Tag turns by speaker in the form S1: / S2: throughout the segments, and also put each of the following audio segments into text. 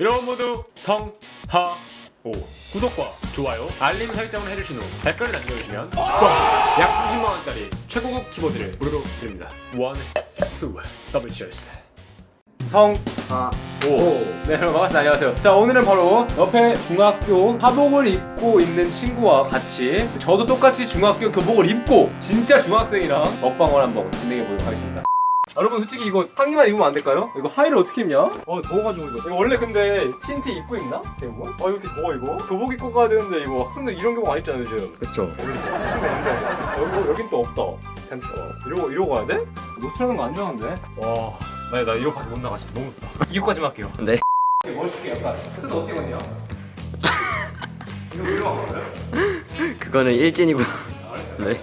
S1: 여러분 모두 성하오 구독과 좋아요 알림 설정을 해주신 후 댓글을 남겨주시면 약 30만원짜리 최고급 키보드를 무료로 드립니다 원, 투, 더블 셔츠 성
S2: 아,
S1: 오. 네, 여러분 반갑습니다. 안녕하세요. 자, 오늘은 바로 옆에 중학교 하복을 입고 있는 친구와 같이 저도 똑같이 중학교 교복을 입고 진짜 중학생이랑 먹방을 한번 진행해 보도록 하겠습니다. 아, 여러분 솔직히 이거 상의만 입으면 안 될까요? 이거 하의를 어떻게 입냐? 어 더워가지고 이거. 이거 원래 근데 틴트 입고 입나? 이거? 아 이렇게 더워 이거? 교복 입고 가야 되는데 이거 학생들 이런 경우 많이 있잖아요 요즘.
S2: 그쵸.
S1: 여기 여기 여긴 또 없다. 텐트. 어, 이러고 이러고 가야 돼? 노출하는 거 안 좋아하는데? 와, 나, 나 이거 밖에 못 나가 진짜 너무 덥다. 이거까지만 할게요.
S2: 네.
S1: 멋있게 약간. 뜻 어떻게 봤냐? 이거 이거 안 거예요?
S2: 그거는 일진이고. 네.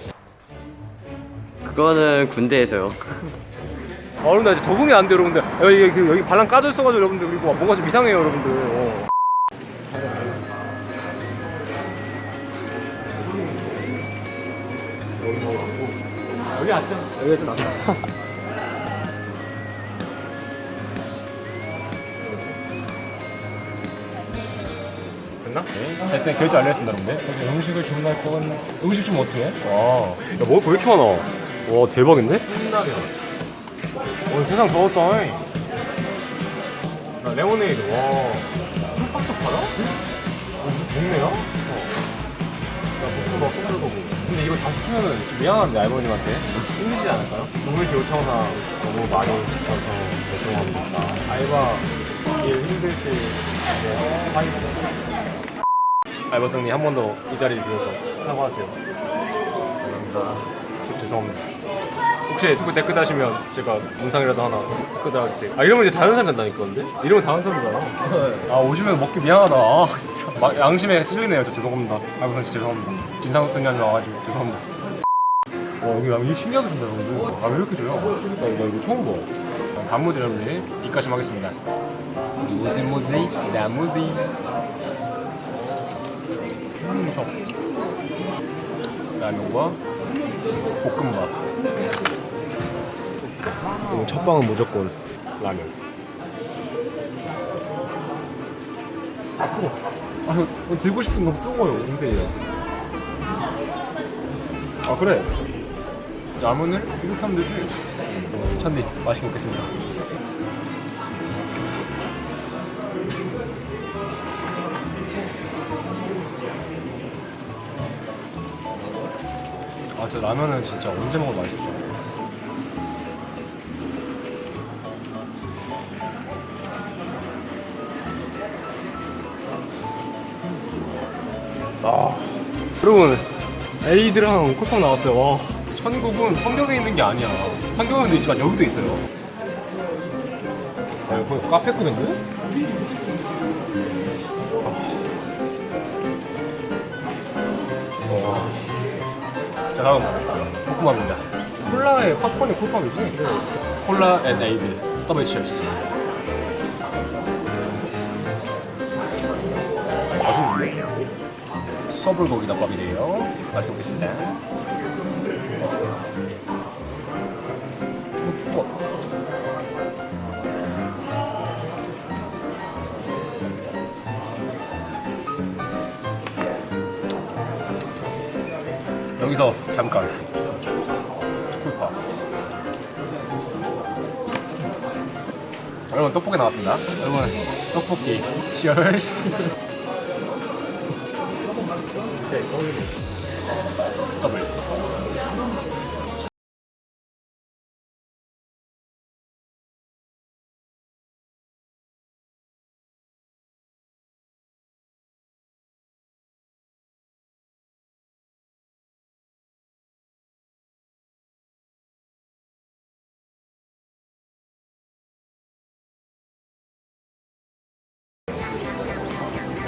S2: 그거는 군대에서요.
S1: 아, 여러분 나 이제 적응이 안 돼, 여러분들. 여기 그, 여기 발랑 까져 있어가지고 여러분들 그리고 뭔가 좀 이상해요, 여러분들. 어. 여기 먹고 여기 앉자. 여기가 좀 낫다. 됐나? 네. 일단 결제 알려했습니다, 여러분들. 음식을 주문할 건 음식 좀 어떻게 해? 와, 야, 먹을 거왜 이렇게 많아? 와, 대박인데? 흰라면. 어, 세상 더웠다. 나 레모네이드, 와. 술밥도 팔아? 어? 어. 나 볶음밥 소불고기. 근데 이거 다 시키면은 좀 미안한데, 알버님한테. 힘들지 않을까요? 동물시 요청상 너무 많이 시켜서 죄송합니다. 알바 일 힘드실 때 파이브. 알바생님 한 번 더 이 자리를 빌어서 사과하세요. 감사합니다. 저 죄송합니다. 혹시 유튜브 댓글 다시면 제가 문상이라도 하나 댓글 달아주세요. 아 이러면 이제 다른 사람 된다니까 근데? 이러면 다른 사람이잖아. 아 오시면 먹기 미안하다. 아 진짜 마- 양심에 찔리네요. 저 죄송합니다. 알바생 진짜 죄송합니다. 진상승관이 와가지고 죄송합니다. 와 여기 양이 신기하게 준다 여러분들. 아왜 이렇게 줘요? 나 이거, 이거 처음 봐. 아, 단무지 여러분들 입가심 하겠습니다. 무지 무지 나무지. 음, 저. 라면과 볶음밥. 그리고 첫 방은 무조건 라면. 아 뜨거. 아 이거 들고 싶은 거 뜨거워요 은세이야. 아 그래. 라면을 이렇게 하면 되지. 어, 찬디 맛있게 먹겠습니다. 아, 저 라면은 진짜 언제 먹어도 맛있죠. 여러분, 에이드랑 콜팡 나왔어요. 와, 천국은 성경에 있는 게 아니야. 성경에도 있지만 여기도 있어요. 아, 이거 거의 카페급인데? 와. 자 다음 볶음밥입니다 콜라에 팝콘이 콜밥이지? 콜라 앤 에이드 더블 치얼스 맛있는데? 서불고기 덮밥이래요 맛있게 먹겠습니다. 어, 여기서 잠깐. 쿨파. 여러분 떡볶이 나왔습니다. 여러분 떡볶이. 치얼스 더블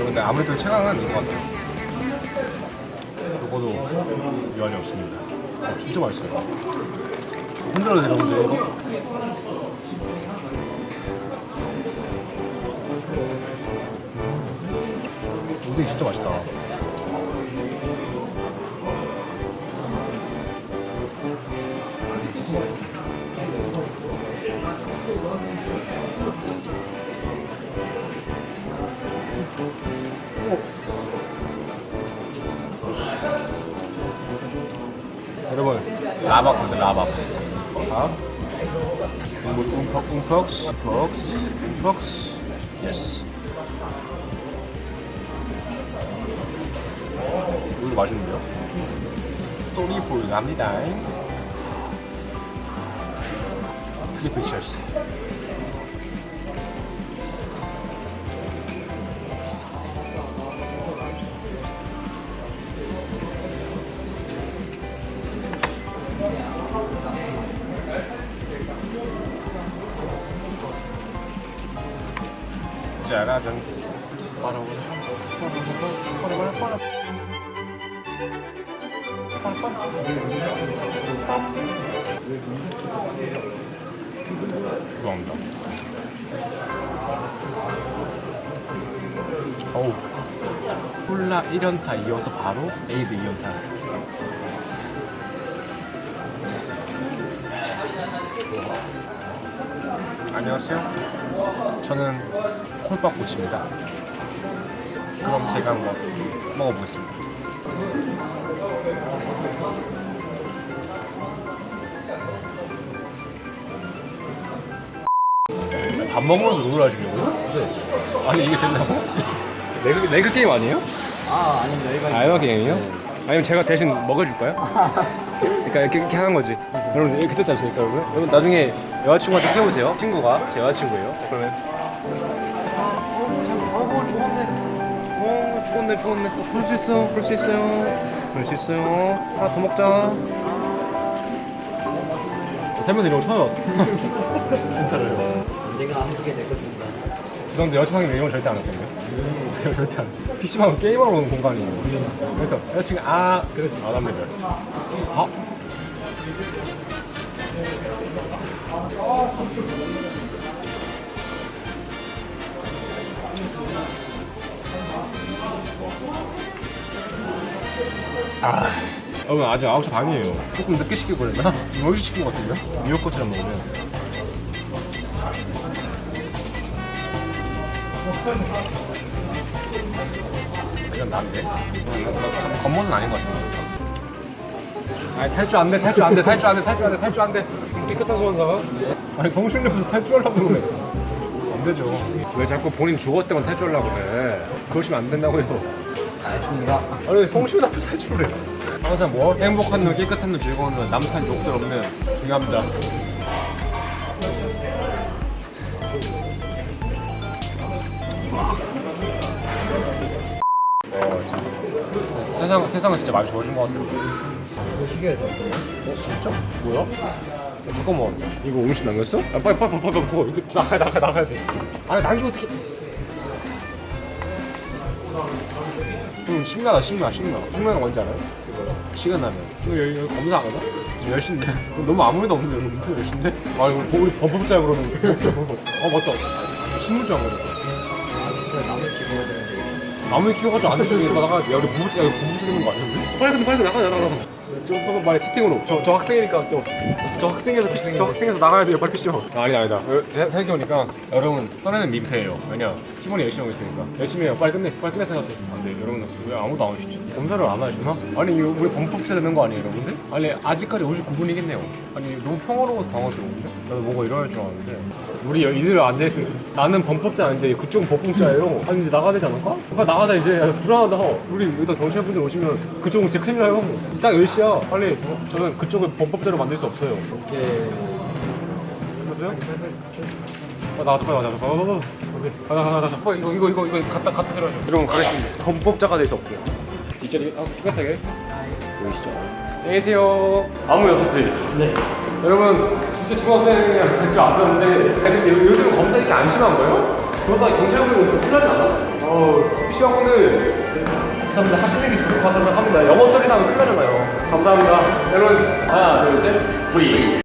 S1: 여러분들 아무래도 최강은 이거 같아요 죽어도 유한이 없습니다. 어, 진짜 맛있어요. 흔들어도 돼요 근데? 오뎅 진짜 맛있다. 여 라바거든 라바 아 뭐, 움퍽 움퍽 움퍽 움퍽 예스 이거 맛있는데요? 또리볼 갑니다. 트리플 치 얼스 짜라잔 죄송합니다. 어우. 콜라 1연타 이어서 바로 에이드 2연타. 안녕하세요. 저는 콜밥꼬치입니다 그럼 제가 한번 먹어보겠습니다 밥 먹으면서 놀라시려고요? 네 아니 이게 된다고? 레그, 레그 게임 아니에요?
S2: 아 아닙니다 일반
S1: 알바 게임이요? 아니면 제가 대신 먹여줄까요? 그러니까 이렇게, 이렇게 하는 거지. 여러분 이렇게 뜻지 않습니까, 여러분? 여러분 나중에 여자친구한테 해보세요. 친구가 제 여자친구예요. 자, 그러면 죽었네 죽었네. 볼수 있어 볼 수 있어요. 볼 수 있어요. 하나 더 먹자. 살면서 이런 거 처음 봤어. 진짜로요.
S2: 언젠가 한두개 될 것입니다
S1: 죄송한데 여자친구랑 이런 거 절대 안 할 건데. 이거 절대 안 돼. PC방 게임하러 오는 공간이에요. 그래서 여자친구 아 그래서 안 합니다. 아 아, 여러분 아직 9시 반이에요. 조금 늦게 시키고 그랬나? 10시 시킨 것 같은데? 뉴욕 코치랑 먹으면. 이건 난데? 참 겉멋은 아닌 것 같아. 아니 탈주 안 돼, 탈주 안 돼, 탈주 안 돼, 탈주 안 돼, 탈주 안 돼. 깨끗한 소원사. 아니 성실력에서 탈주하려고 그래. 안 되죠. 왜 자꾸 본인 죽었을 때만 탈주하려고 그래? 그러시면 안 된다고요.
S2: 알겠습니다
S1: 아니 성실 앞에 탈주를 해. 항상 뭐 행복한 눈, 깨끗한 눈, 즐거운 눈, 남탓 욕설 없는 중요합니다. 어, 참. 세상 세상은 진짜 많이 좋아진 것 같아요.
S2: 시계에서
S1: 어 진짜? 뭐야? 야, 잠깐만 이거 음식 남겼어? 아, 빨리 빨리 빨리 빨리 이거 나가야 나가 나가야 돼 아니 남기면 어떻게 응 신나다 신나 신나 신나는 뭔지 알아요? 시간 나면 이거 여기, 여기 검사하거든? 지금 10시인데 이거 너무 아무 일도 없는데 여기 무슨 10시인데? 아 이거 뭐 우리 범법자야 그러면 어 맞다 신문자 안
S2: 드는데
S1: 아무리 키워가지고 안 나가야 돼. 야, 우리 부부째, 야, 부부째 되는 거 아니야? 빨리 근데 빨리 나가, 나가, 나가. 저, 방금 말해, 채팅으로. 저, 저 학생이니까, 저, 저 학생에서, PC, 저 학생에서 나가야 돼요, 빨리 PC방. 아, 아니다, 아니다. 여- 제- 생각해보니까, 여러분, 써내는 민폐예요. 왜냐, 팀원이 열심히 하고 있으니까. 열심히 해요. 빨리 끝내, 빨리 끝내 생각해. 안 돼, 여러분, 왜 아무도 안 오시지? 검사를 안 하시나? 아니, 이거 우리 범법자 되는 거 아니에요, 여러분들? 아니, 아직까지 59분이겠네요. 아니, 너무 평화로워서 당황스러운데? 나도 뭔가 일어날 줄 알았는데. 우리 이들 앉아있으면, 나는 범법자 아닌데, 그쪽은 법범자예요. 아니, 이제 나가야 되지 않을까? 빨리 나가자, 이제. 야, 불안하다. 우리 일단 경찰분들 오시면, 그쪽은 진짜 큰일 나요. 딱 10시 야. 빨리, 저, 저는 그쪽을 범법자로 만들 수 없어요. 됐어요? 아, 나가자, 빨리 나가자. 빨리. 오케이. 가자, 가자, 가자. 빨리, 이거, 이거, 이거, 이거 갖다, 갖다 들어야죠. 여러분, 가겠습니다. 범법자가 될 수 없어요. 뒷자리, 아, 똑같하게. 보이시죠? 안녕히 계세요. 아무 6시.
S2: 네
S1: 여러분 진짜 중학생이랑 같이 왔었는데 아니, 근데 요- 요즘 검사 이렇게 안 심한 거예요? 그러다 경찰분이 좀 큰일 나지 않아? 어, 시험은 감사합니다. 하시는 게 좋을 것 같다고 합니다. 영어 떨이 나면 큰일 나잖아요. 감사합니다. 여러분 하나 둘 셋. 브이